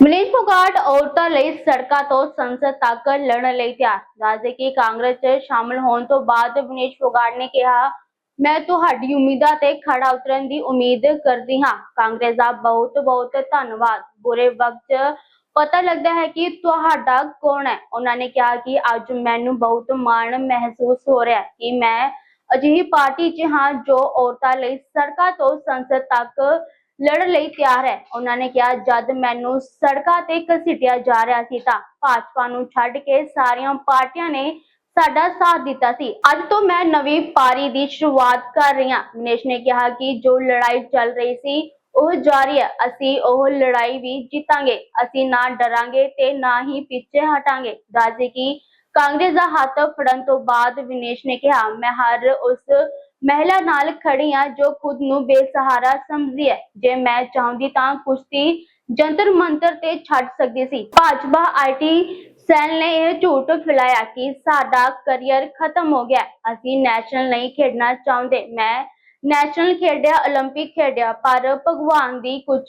ਮਨੀਸ਼ ਫੋਗਾਟ ਔਰਤਾਂ ਲਈ ਸੜਕਾਂ ਤੋਂ ਸੰਸਦ ਤੱਕ ਲੜਨ ਲਈ ਤਿਆਰ। ਦੱਸਦੇ ਕਿ ਕਾਂਗਰਸ 'ਚ ਸ਼ਾਮਲ ਹੋਣ ਤੋਂ ਬਾਅਦ ਮਨੀਸ਼ ਫੋਗਾਟ ਨੇ ਕਿਹਾ, ਮੈਂ ਤੁਹਾਡੀ ਉਮੀਦਾਂ ਤੇ ਖੜਾ ਉਤਰਨ ਦੀ ਉਮੀਦ ਕਰਦੀ ਹਾਂ। ਕਾਂਗਰਸ ਦਾ ਬਹੁਤ ਬਹੁਤ ਧੰਨਵਾਦ। ਬੁਰੇ ਵਕਤ ਪਤਾ ਲੱਗਦਾ ਹੈ ਕਿ ਤੁਹਾਡਾ ਕੌਣ ਹੈ? ਉਹਨਾਂ ਨੇ ਕਿਹਾ ਕਿ ਅੱਜ ਮੈਨੂੰ ਬਹੁਤ ਮਾਣ ਮਹਿਸੂਸ ਹੋ ਰਿਹਾ ਹੈ ਕਿ ਮੈਂ ਅਜਿਹੀ ਪਾਰਟੀ 'ਚ ਹਾਂ ਜੋ ਔਰਤਾਂ ਲਈ ਸੜਕਾਂ ਤੋਂ ਸੰਸਦ ਤੱਕ ਲੜਨ ਲਈ ਤਿਆਰ ਹੈ। ਉਹਨਾਂ ਨੇ ਕਿਹਾ, ਜਦ ਮੈਨੂੰ ਸੜਕਾਂ ਤੇ ਘਸੀਟਿਆ ਜਾ ਰਿਹਾ ਸੀ ਤਾਂ ਭਾਜਪਾ ਨੂੰ ਛੱਡ ਕੇ ਸਾਰੀਆਂ ਪਾਰਟੀਆਂ ਨੇ ਸਾਡਾ ਸਾਥ ਦਿੱਤਾ ਸੀ। ਅੱਜ ਤੋਂ ਮੈਂ ਨਵੀਂ ਪਾਰੀ ਦੀ ਸ਼ੁਰੂਆਤ ਕਰ ਰਹੀ ਹਾਂ। ਮਨੀਸ਼ ਨੇ ਕਿਹਾ ਕਿ ਜੋ ਲੜਾਈ ਚੱਲ ਰਹੀ ਸੀ, ਉਹ ਜਾਰੀ ਹੈ। ਅਸੀਂ ਉਹ ਲੜਾਈ ਵੀ ਜਿੱਤਾਂਗੇ। ਅਸੀਂ ਨਾ ਡਰਾਂਗੇ ਤੇ ਨਾ ਹੀ ਪਿੱਛੇ ਹਟਾਂਗੇ। ਦੱਸਦੇ ਕਿ ਕਾਂਗਰਸ ਦਾ ਹੱਥ ਫੜਨ ਤੋਂ ਬਾਅਦ ਵਿਨੇਸ਼ ਨੇ ਕਿਹਾ, ਮੈਂ ਹਰ ਉਸ ਮਹਿਲਾ ਨਾਲ ਖੜੀ ਹਾਂ ਜੋ ਖੁਦ ਨੂੰ ਬੇਸਹਾਰਾ ਸਮਝਦੀ ਹੈ। ਜੇ ਮੈਂ ਚਾਹੁੰਦੀ ਤਾਂ ਕੁਸ਼ਤੀ ਜੰਤਰ ਮੰਤਰ ਤੇ ਛੱਡ ਸਕਦੀ ਸੀ। ਭਾਜਪਾ ਆਈਟੀ ਸੈੱਲ ਨੇ ਇਹ ਝੂਠ ਫੈਲਾਇਆ ਕਿ ਸਾਡਾ ਕਰੀਅਰ ਖਤਮ ਹੋ ਗਿਆ। ਅਸੀਂ ਨੈਸ਼ਨਲ ਨਹੀਂ ਖੇਡਣਾ ਚਾਹੁੰਦੇ। ਮੈਂ ਨੈਸ਼ਨਲ ਖੇਡਿਆ 올림픽 ਖੇਡਿਆ ਪਰ ਭਗਵਾਨ ਦੀ ਕੁਝ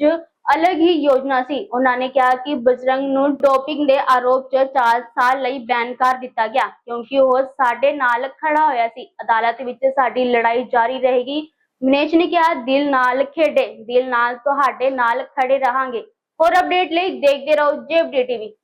ਅਲੱਗ ਹੀ ਯੋਜਨਾ ਸੀ ਉਹਨਾਂ ਨੇ ਕਿਹਾ ਕਿ ਬਜਰੰਗ ਨੂੰ ਡੋਪਿੰਗ ਦੇ ਆਰੋਪ 'ਚ 4 ਸਾਲ ਲਈ ਬੈਨ ਕਰ ਦਿੱਤਾ ਗਿਆ ਕਿਉਂਕਿ ਉਹ ਸਾਡੇ ਨਾਲ ਖੜਾ ਹੋਇਆ ਸੀ ਅਦਾਲਤ ਵਿੱਚ ਸਾਡੀ ਲੜਾਈ ਜਾਰੀ ਰਹੇਗੀ ਮਨੇਸ਼ ਨੇ ਕਿਹਾ ਦਿਲ ਨਾਲ ਖੇਡੇ ਦਿਲ ਨਾਲ ਤੁਹਾਡੇ ਨਾਲ ਖੜੇ ਰਹਾਂਗੇ ਹੋਰ ਅਪਡੇਟ ਲਈ ਦੇਖਦੇ ਰਹੋ ਜੇਬਡੀ ਟੀਵੀ